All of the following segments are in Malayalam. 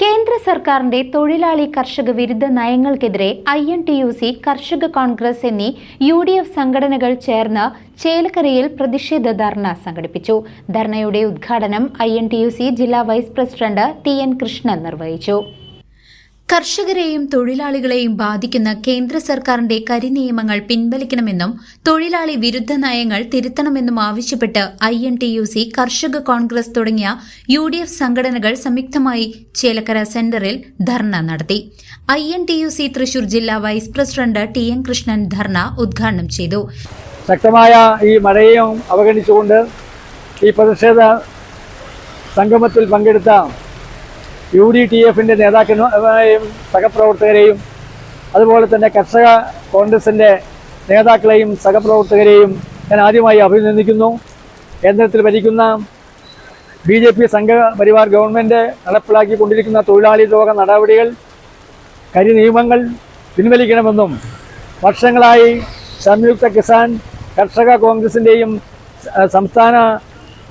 കേന്ദ്ര സർക്കാരിന്റെ തൊഴിലാളി കർഷക വിരുദ്ധ നയങ്ങൾക്കെതിരെ I N T U C കർഷക കോൺഗ്രസ് എന്നീ യു ഡി എഫ് സംഘടനകൾ ചേർന്ന് ചേലക്കരയിൽ പ്രതിഷേധ ധർണ സംഘടിപ്പിച്ചു. ധർണയുടെ ഉദ്ഘാടനം I N T U C ജില്ലാ vice president T N Krishnan നിർവഹിച്ചു. കർഷകരെയും തൊഴിലാളികളെയും ബാധിക്കുന്ന കേന്ദ്ര സർക്കാരിന്റെ കരിനിയമങ്ങൾ പിൻവലിക്കണമെന്നും തൊഴിലാളി വിരുദ്ധ നയങ്ങൾ തിരുത്തണമെന്നും ആവശ്യപ്പെട്ട് I N T U C കർഷക കോൺഗ്രസ് തുടങ്ങിയ യു ഡി എഫ് സംഘടനകൾ സംയുക്തമായി ചേലക്കര സെന്ററിൽ ധർണ നടത്തി. I N T U C Thrissur ജില്ലാ vice president T N Krishnan ധർണ ഉദ്ഘാടനം ചെയ്തു. ശക്തമായ ഈ മഴയെയും അവഗണിച്ചുകൊണ്ട് ഈ പ്രതിഷേധ സംഗമത്തിൽ പങ്കെടുത്ത യു ഡി ടി എഫിന്റെ നേതാക്കന്മാരെയും സഹപ്രവർത്തകരെയും അതുപോലെ തന്നെ കർഷക കോൺഗ്രസിന്റെ നേതാക്കളെയും സഹപ്രവർത്തകരെയും ഞാൻ ആദ്യമായി അഭിനന്ദിക്കുന്നു. കേന്ദ്രത്തിൽ ഭരിക്കുന്ന B J P Sangh Parivar government നടപ്പിലാക്കിക്കൊണ്ടിരിക്കുന്ന തൊഴിലാളി ദ്രോഹ നടപടികൾ കരി നിയമങ്ങൾ പിൻവലിക്കണമെന്നും വർഷങ്ങളായി സംയുക്ത കിസാൻ കർഷക കോൺഗ്രസിന്റെയും സംസ്ഥാന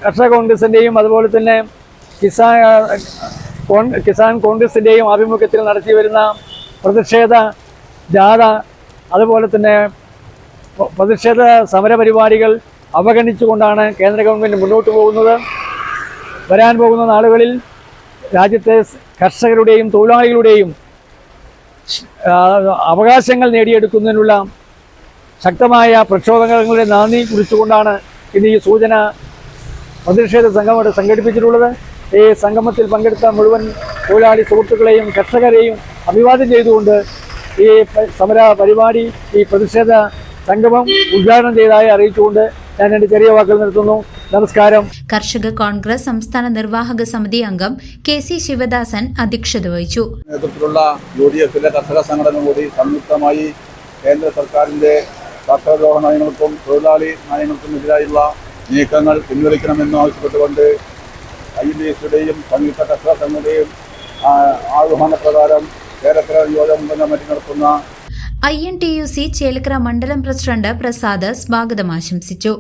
കർഷക കോൺഗ്രസിന്റെയും അതുപോലെ തന്നെ കിസാൻ കിസാൻ കോൺഗ്രസിന്റെയും ആഭിമുഖ്യത്തിൽ നടത്തി വരുന്ന പ്രതിഷേധ ജാഥ അതുപോലെ തന്നെ പ്രതിഷേധ സമരപരിപാടികൾ അവഗണിച്ചുകൊണ്ടാണ് കേന്ദ്ര ഗവൺമെന്റ് മുന്നോട്ട് പോകുന്നത്. വരാൻ പോകുന്ന നാളുകളിൽ രാജ്യത്തെ കർഷകരുടെയും തൊഴിലാളികളുടെയും അവകാശങ്ങൾ നേടിയെടുക്കുന്നതിനുള്ള ശക്തമായ പ്രക്ഷോഭങ്ങളുടെ നന്ദി കുറിച്ചുകൊണ്ടാണ് ഇന്ന് ഈ സൂചന പ്രതിഷേധ സംഘം സംഘടിപ്പിച്ചിട്ടുള്ളത്. ഈ സംഗമത്തിൽ പങ്കെടുത്ത മുഴുവൻ തൊഴിലാളി സുഹൃത്തുക്കളെയും കർഷകരെയും അഭിവാദ്യം ചെയ്തുകൊണ്ട് ഈ സമര പരിപാടി ഈ പ്രതിഷേധ സംഗമം ഉദ്ഘാടനം ചെയ്തതായി അറിയിച്ചുകൊണ്ട് ഞാൻ എന്റെ ചെറിയ വാക്കുകൾ നിർത്തുന്നു. നമസ്കാരം. കർഷക കോൺഗ്രസ് സംസ്ഥാന നിർവാഹക സമിതി അംഗം കെ സി ശിവദാസൻ അധ്യക്ഷത വഹിച്ചു. നേതൃത്വത്തിലുള്ള യു ഡി എഫിലെ കർഷക സംഘടന കൂടി സംയുക്തമായി കേന്ദ്ര സർക്കാരിന്റെ കർഷകദ്രോഹ നയങ്ങൾക്കും തൊഴിലാളി നയങ്ങൾക്കും എതിരായുള്ള നീക്കങ്ങൾ പിൻവലിക്കണമെന്ന് ആവശ്യപ്പെട്ടുകൊണ്ട് ഐ ബി എസിയുടെയും സംയുക്ത കർഷക സംഘടനയും ആഹ്വാനപ്രകാരം കേരള യോഗം കമ്മിറ്റി നടത്തുന്ന I N T U C Chelakkara മണ്ഡലം പ്രസിഡന്റ് പ്രസാദ് സ്വാഗതം ആശംസിച്ചു.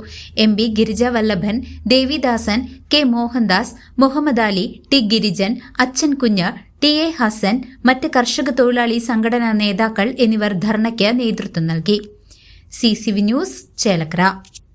M P Girija Vallabhan Devidasan K Mohandas Muhammad Ali T Girijan Achan Kunju T A Hasan മറ്റ് കർഷക തൊഴിലാളി സംഘടനാ നേതാക്കൾ എന്നിവർ ധർണയ്ക്ക് നേതൃത്വം നൽകി. C C V news Chelakkara.